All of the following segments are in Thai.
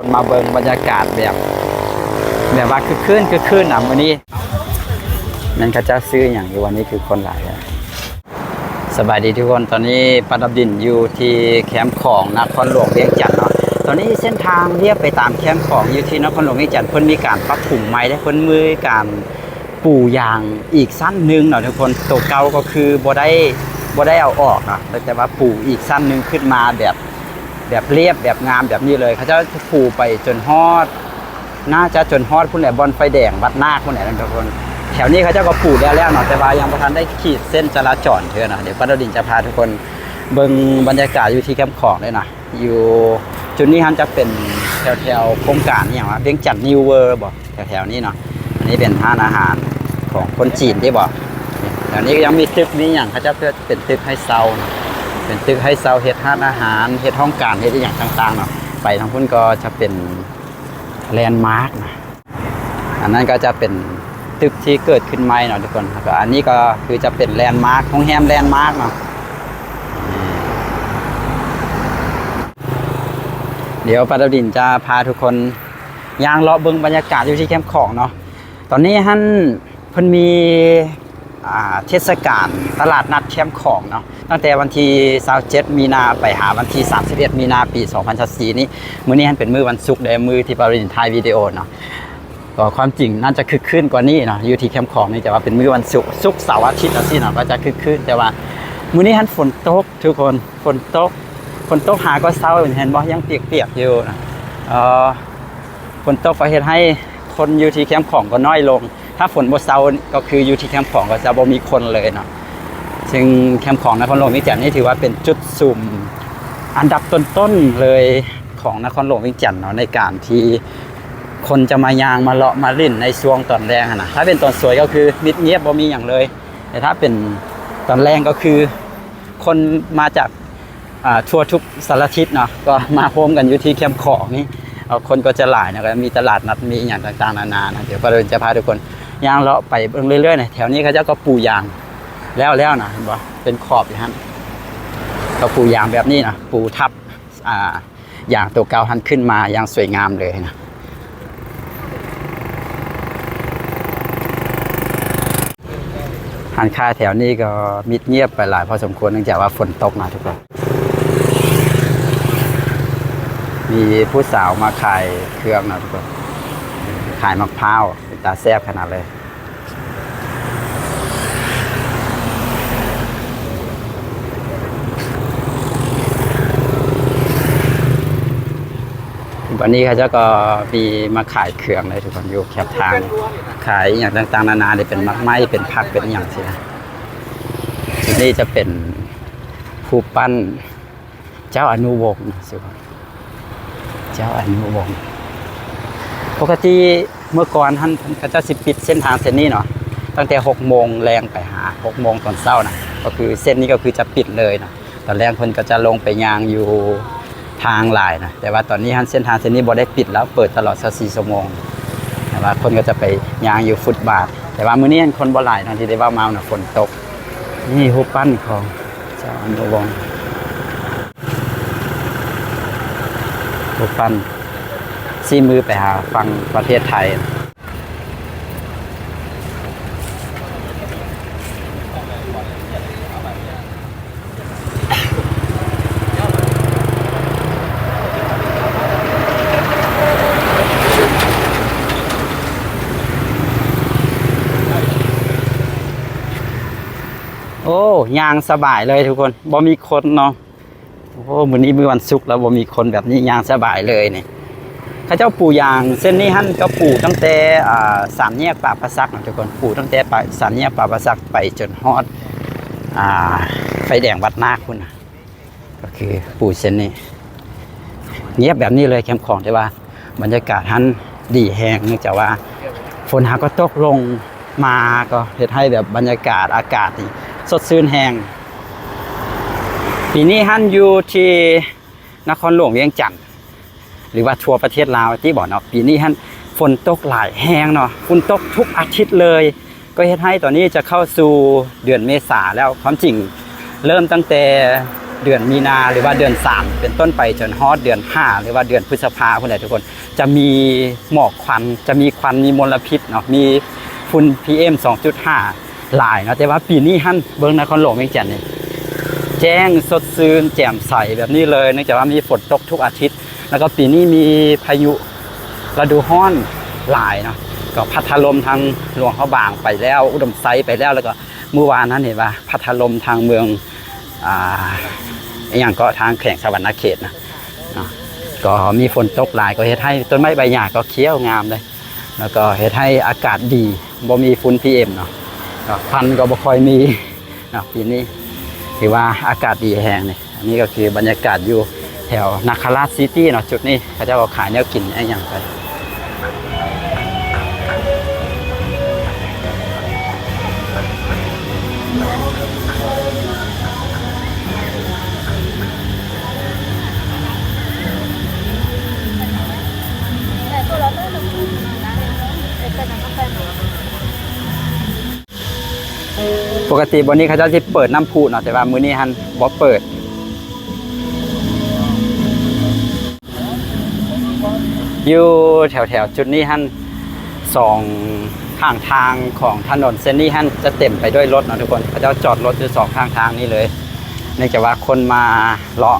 คนมาเบิ่งบรรยากาศแบบ แบบว่าคือคืนคือคืนอะวันนี้นั่นเขาเจะซื้ออย่างอยู่วันนี้คือคนหลายสบายดีทุกคนตอนนี้ปาดับดินอยู่ที่แคมป์ของนครหลวงเวียงจันทน์เนาะตอนนี้เส้นทางเรียบไปตามแคมป์ของอยู่ที่นครหลวงเวียงจันทน์เพิ่นมีการปรับปรุงใหม่ได้เพิ่นมือการปูยางอีกสั้นหนึงเนาะทุกคนตัวเก่าก็คือบ่ได้บ่ได้เอาออกเนาะแต่ว่าปูอีกสั้นหนึงขึ้นมาแบบ แบบเรียบแบบงามแบบนี้เลย เขาจะปูไปจนฮอด น่าจะจนฮอดพุ่นแหละบอลไฟแดงวัดนาคพุ่นแหล่ทุกคน แถวนี้เขาจะก็ปูแล้วแล้วเนาะแต่ว่ายังประทันได้ขีดเส้นจราจรเถอะนะเดี๋ยวป้าดาดินจะพาทุกคนเบิ่งบรรยากาศอยู่ที่แคมป์ของเลยนะอยู่จุดนี้ฮันจะเป็นแถวแถวๆโครงการนี่อย่างว่าเวียงจันทน์นิวเวอร์บอกแถวแถวๆนี้เนาะอันนี้เป็นร้านอาหารของคนจีนที่บอกแถวนี้ยังมีตึกนี้อย่างเขาจะเพื่อเป็นตึกให้เซาเนาะ เป็นตึกให้เซาเฮ็ดห้านอาหารเฮ็ดห้องการเฮ็ดอหย่างต่างๆเนาะไปทางพุ่นก็จะเป็นแลนด์มาร์กนะอันนั้นก็จะเป็นตึกที่เกิดขึ้นใหม่เนาะทุกคนแล้วก็อันนี้ก็คือจะเป็นแลนด์มาร์คโรงแรมแลนด์มาร์กเนาะเดี๋ยวปาดาดินจะพาทุกคนย่างเลาะเบิ่งบรรยากาศอยู่ที่แคมป์ของเนาะตอนนี้ฮั่นเพิ่นมีเทศกาลตลาดนัดแคมป์ของเนาะ ตั้งแต่วันที่27มีนาไปหาวันที่ 31 มีนาปี 2024นี้มื้อนี้มันเป็นมื้อวันศุกร์เด้มื้อที่ปรินถ่ายวิดีโอเนาะก็ความจริงน่าจะคึกคืนกว่านี้เนาะอยู่ที่แคมป์ของนี่แต่ว่าเป็นมื้อวันศุกร์ศุกร์เสาร์อาทิตย์จังซี่เนาะก็จะคึกคืนแต่ว่ามื้อนี้หันฝนตกทุกคนฝนตกฝนตกหาก็เศร้าเห็นบ่ยังเปียกๆอยู่นะเอ่อฝนตกก็เฮ็ดให้คนอยู่ที่แคมป์ของก็น้อยลง ถ้าฝนบ่เซาก็คืออยู่ที่แคมป์ของก็จะบ่มีคนเลยเนาะ ซึ่งแคมป์ของนครหลวงวิจันทร์นี่ถือว่าเป็นจุดซุ่มอันดับต้นๆเลยของนครหลวงวิจันทร์เนาะในการที่คนจะมายางมาเลาะมาลิ่นในช่วงตอนแรกอะนะถ้าเป็นตอนสวยก็คือมิดเงียบบ่มีอย่างเลย แต่ถ้าเป็นตอนแรงก็คือ คนมาจากทั่วทุกสารทิศเนาะก็มาโฮมกันอยู่ที่แคมป์ของนี่เอาคนก็จะหลายนะครับมีตลาดนัดมีอย่างต่างๆนานานะเดี๋ยวก็เลยจะพาทุกคนยางเลาะไปเรื่อยๆนะแถวนี้เขาจะก็ปูยาง แล้วแล้วนะเห็นบ่เป็นขอบอย่างนั้นก็ปูยางแบบนี้นะปูทับอ่าอย่างตัวเก่าทันขึ้นมาอย่างสวยงามเลยนะหันค่าแถวนี้ก็มิดเงียบไปหลายพอสมควรเนื่องจากว่าฝนตกนะทุกคนมีผู้สาวมาขายเครื่องนะทุกคนขายมะพร้าวตาแซ่บขนาดเลย วันนี้เขาเจะก็มีมาขายเครื่องเลยทุกคนอยู่แคบทาง ขายอย่างต่างๆ นานาเลยเป็นมักไม้เป็นผักเป็นอย่างสินะที่นี่จะเป็นผู้ปั้นเจ้าอนุวงศ์สิครับเจ้าอนุวงศ์ปกติเมื่อก่อนท่านเขาจะสิปิดเส้นทางเส้นนี้เนาะตั้งแต่หกโมงแรงไปหาหกโมงตอนเช้านะก็คือเส้นนี้ก็คือจะปิดเลยนะตอนแรกคนก็จะลงไปยางอยู่ ทางหลายนะแต่ว่าตอนนี้ท่านเส้นทางเส้นนี้บ่ได้ปิดแล้วเปิดตลอด24ชั่วโมงแต่ว่าคนก็จะไปยางอยู่ฟุตบาท แต่ว่ามื้อนี้คนบ่หลายเนาะที่ได้ว่ามาเนาะฝนตก นี่รูปปั้นของเจ้าอนุวงศ์รูปปั้นซีมือไปหาฟังประเทศไทย ยางสบายเลยทุกคนบ่มีคนเนาะโอ้มื้อนี้มือวันศุกร์แล้วบ่มีคนแบบนี้ยางสบายเลยนี่ข้าเจ้าปู่ยางเส้นนี้หั่นก็ปู่ตั้งแต่สามแยกป่าประซักนะทุกคนปู่ตั้งแต่ปลาสามแยกป่าประซักไปจนฮอดอ่าไฟแดงวัดนาคพุ่นะก็คือปู่เส้นนี้ เงียบแบบนี้เลยแคมป์ของแต่ว่า บรรยากาศท่นดีแหงเนื่องจากว่าฝนหาก็ตกลงมาก็เฮ็ดให้แบบบรรยากาศอากาศนี่ สดชื่นแหงปีนี้ฮั่นอยู่ที่นครหลวงเวียงจันทน์หรือว่าทั่วประเทศลาวที่บอกเนาะปีนี้ฮั่นฝนตกหลายแห้งเนาะฝนตกทุกอาทิตย์เลย ก็เฮ็ดให้ตอนนี้จะเข้าสู่เดือนเมษาแล้วความจริงเริ่มตั้งแต่เดือนมีนาหรือว่าเดือน 3 เป็นต้นไปจนฮอดเดือน 5 หรือว่าเดือนพฤษภาคนใดทุกคน จะมีหมอกควันจะมีควันมีมลพิษเนาะมีฝุ่น PM 2.5 หลายนะแต่ว่าปีนี้ฮั่นเบิ้งนครหลวงเวียงจันทน์นี่แจ้งสดชื่นแจ่มใสแบบนี้เลยเนื่องจากว่ามีฝนตกทุกอาทิตย์ แล้วก็ปีนี้มีพายุฤดูร้อนหลายเนาะก็พัดลมทางหลวงเขาบางไปแล้ว อุดมไซไปแล้วแล้วก็เมื่อวานนั้นเห็นว่าพัดลมทางเมืองอ่าอย่างก็ทางแข่งสวรรณเขตนะก็มีฝนตกหลายก็เฮ็ดให้ต้นไม้ใบหญ้าก็เขียวงามเลย แล้วก็เฮ็ดให้อากาศดีบ่มีฝุ่น PM เนาะ พันก็บ่ค่อยมีนะปีนี้ถือว่าอากาศดีแฮงนี่อันนี้ก็คือบรรยากาศอยู่แถวนาคาราชซิตี้เนาะจุดนี้เขาจะเอาขายแนวกินอะไรอย่างไร กติบนนี้เขาจะที่เปิดน้ำพุเนาะแต่ว่ามื้อนี้ฮันบ่เปิด อยู่แถวแถวๆจุดนี้ฮันสองข้างทางของถนนเส้นนี้ฮันจะเต็มไปด้วยรถเนาะทุกคนเขาจะจอดรถอยู่สองข้างทางนี้เลยเนื่องจากว่าคนมาเลาะ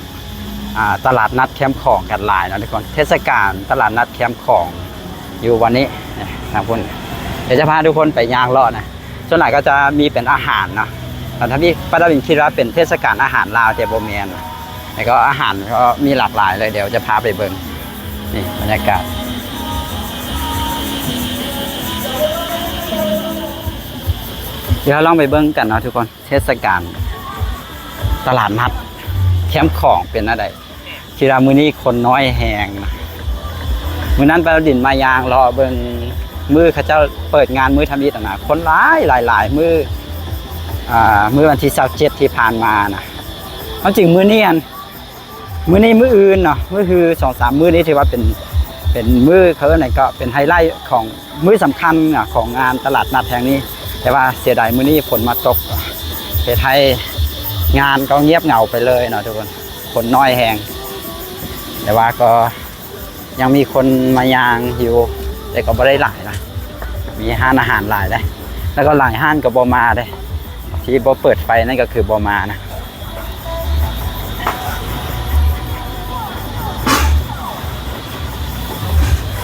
ตลาดนัดแคมป์ของกันหลายเนาะทุกคนเทศกาลตลาดนัดแคมป์ของอยู่วันนี้นี่ยทางพุ่นเดี๋ยวจะพาทุกคนไปย่างเลาะนะ ส่วนใหญ่ก็จะมีเป็นอาหารเนาะแต่ถ้าพี่ป้าดาวินคิดว่าเป็นเทศกาลอาหารลาวแต่โบเมียนแต่ก็อาหารก็มีหลากหลายเลยเดี๋ยวจะพาไปเบิ่งนี่บรรยากาศเดี๋ยวเราลองไปเบิ่งกันนะทุกคนเทศกาลตลาดนัดแคมป์ของเป็นอะไรคิดว่ามือนี้คนน้อยแหงนะมือนั้นปาดินมายางรอเบิ่ง มือเขาเจ้าเปิดงานมือทำอิฐอะนะคนหลายหลายหลายมืออ่ามือวันที่เจ็ดที่ผ่านมานะเอาจริงมือนี้อันมือนี้มืออื่นเนาะมือคือสองสามมือนี้ถือว่าเป็นเป็นมือเขาไหนก็เป็นไฮไลท์ของมือสำคัญอะของงานตลาดนัดแห่งนี้ แต่ว่าเสียดายมือนี้ฝนมาตกเหตุให้งานก็เงียบเหงาไปเลยเนาะทุกคนคนน้อยแหงแต่ว่าก็ยังมีคนมายางอยู่ แต่ก็บ่ได้หลายนะมีห้านอาหารหลายได้ แล้วก็หลายห้านก็บอมาได้ ที่บอเปิดไฟนั่นก็คือบอมานะ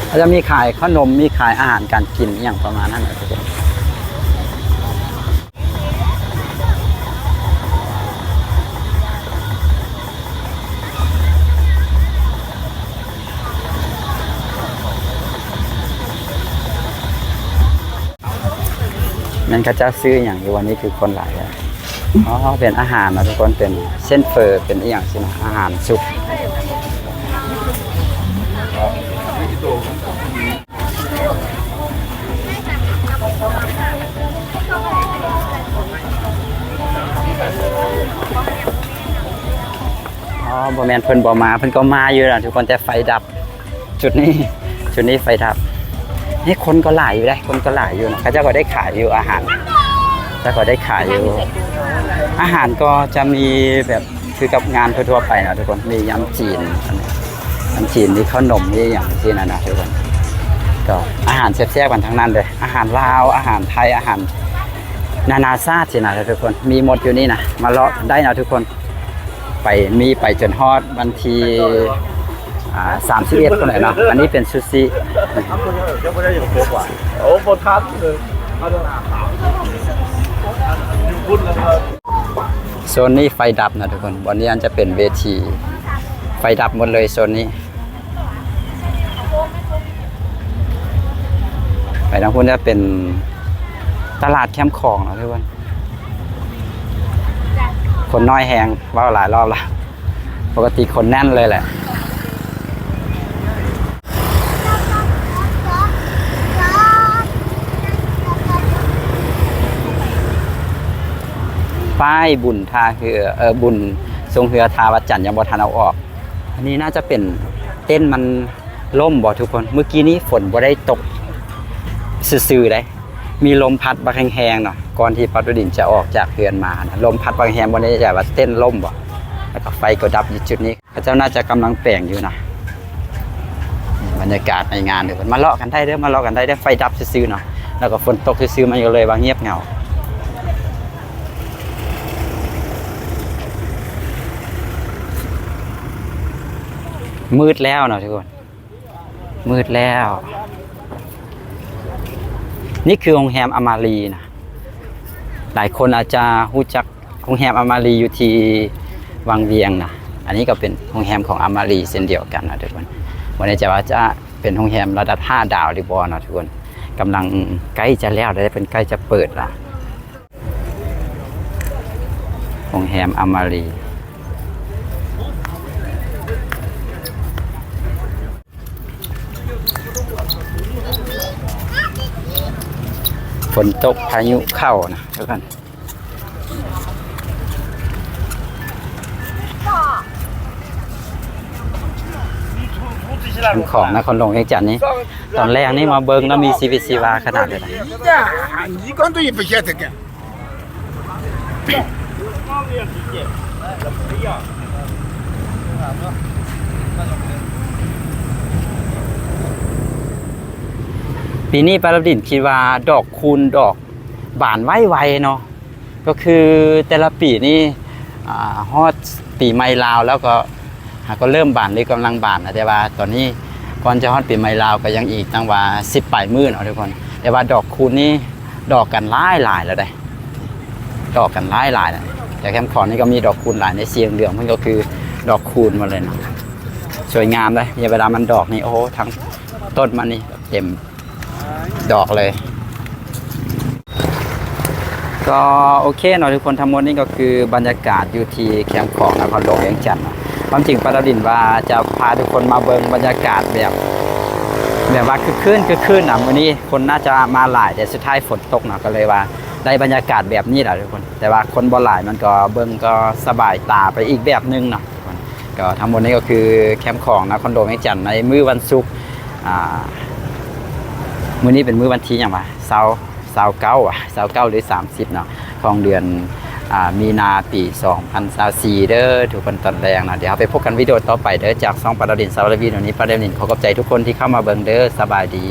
เขาจะมีขายขนมมีขายอาหารการกินอย่างประมาณนั้นนะทุกคน นั่นก็จะซื้ออย่างอยู่วันนี้คือคนหลายอะอ๋อเป็นอาหารนะทุกคนเป็นเส้นเฟอร์เป็นอย่างสินะอาหารสุกอ๋อบอแมนเพิ่นบอมาเพิ่นก็มาอยู่นะทุกคนแต่ไฟดับ จุดนี้ จุดนี้ไฟดับ นี่คนก็หลายอยู่ได้ คนก็หลายอยู่นะเขาเจะก็ได้ขายอยู่อาหารเจะก็ได้ขายอยู่ อาหารก็จะมีแบบคือกับงานทั่วๆไปนะทุกคน มียำจีนอันนี้ยำจีนมีขนมมีอย่างที่นั่นนะทุกคน ก็อาหารแซ่บๆกันทั้งนั้นเลย อาหารลาว อาหารไทย อาหาร นานาชาตินะทุกคน มีหมดอยู่นี่นะ มาเลาะได้นะทุกคน ไปมีไปจนฮอดวันที สามสิบเอ็ดคนไหนเนาะอันนี้เป็นซูชิยังไม่ได้อยู่ครบว่ะโอ้โหทับเลยโซนนี้ไฟดับนะทุกคน วันนี้อันจะเป็นเวที ไฟดับหมดเลยโซนนี้ ไปทางพุ่นจะเป็นตลาดแคมป์ของนะทุกคน คนน้อยแหงว่าหลายรอบแล้ว ปกติคนแน่นเลยแหละ ป้ายบุญทาเหือเออบุญทรงเหือทาวัดจันทร์ยังบ่ทันเอาออก อันนี้น่าจะเป็นเต้นมันล่มบ่ทุกคน เมื่อกี้นี้ฝนบ่ได้ตกซื่อๆได้มีลมพัดบักแหงๆเนาะก่อนที่ปัตตุดินจะออกจากเฮือนมานะลมพัดบักแหงบ่ได้จะว่าเต้นล่มบ่แล้วก็ไฟก็ดับอยู่จุดนี้พระเจ้าน่าจะกำลังแปลงอยู่นะบรรยากาศในงานเดี๋ยวมาเลาะกันได้เด้อมาเลาะกันได้เด้อไฟดับซื่อๆเนาะแล้วก็ฝนตกซื่อๆมันก็เลยว่าเงียบเหงา มืดแล้วเนาะทุกคน มืดแล้ว นี่คือโรงแรมอมารีนะหลายคนอาจจะรู้จักโรงแรมอมารีอยู่ที่วังเวียงนะอันนี้ก็เป็นโรงแรมของอมารีเช่นเดียวกันนะทุกคนวันนี้จะว่าจะเป็นโรงแรมระดับ5ดาวหรือบอนะทุกคนกำลังใกล้จะแล้วได้เป็นใกล้จะเปิดละโรงแรมอมารี ฝนตกพายุเข้านะทุกคนเป็นของนครหลวงเองจันนี้ ตอนแรกนี่มาเบิงแล้วมี CVC วาขนาดเลยนะ ปีนี้ปาราดินคิดว่าดอกคูณดอกบานไว้ไวเนาะก็คือแต่ละปีนี่ฮอดปีใหม่ลาวแล้วก็หาก็เริ่มบานหรือกำลังบานนะแต่ว่าตอนนี้ก่อนจะฮอดปีใหม่ลาวก็ยังอีกตั้งว่า10ปลายมื้อเนาะทุกคน แต่ว่าดอกคูณนี่ดอกกันหลายหลายแล้วได้ดอกกันหลายหลายแล้วแต่แคมป์ขอนนี่ก็มีดอกคูณหลายในเสียงเหลืองมันก็คือดอกคูณมาเลยเนาะสวยงามเลยเนี่ยเวลามันดอกนี่โอ้ทั้งต้นมันนี่เต็ม ดอกเลย ก็โอเคเนาะทุกคนทั้งหมดนี่ก็คือบรรยากาศอยู่ที่แคมป์ของนครหลวงเวียงจันทน์ความจริงปาราดินว่าจะพาทุกคนมาเบิงบรรยากาศแบบแบบว่าคือคืนคือคืนนะวันนี้คนน่าจะมาหลายแต่สุดท้ายฝนตกเนาะก็เลยว่าได้บรรยากาศแบบนี้แหละทุกคน แต่ว่าคนบ่หลายมันก็เบิงก็สบายตาไปอีกแบบนึงเนาะก็ทั้งหมดนี้ก็คือแคมป์ของนครหลวงเวียงจันทน์ในมื้อวันศุกร์อ่า มื้อนี้เป็นมื้อวันที่หยังวะเสาร์เสาร์เก้าอะเสาร์เก้าหรือสามสิบเนาะของเดือนอมีนาปี2024เด้อทุกคนตอนแรงนะเดี๋ยวไปพบกันวิดีโอต่อไปเด้อจากซองปาราดินสาวรวีวันนี้ปาราดินขอขอบใจทุกคนที่เข้ามาเบิ่งเด้อสบายดี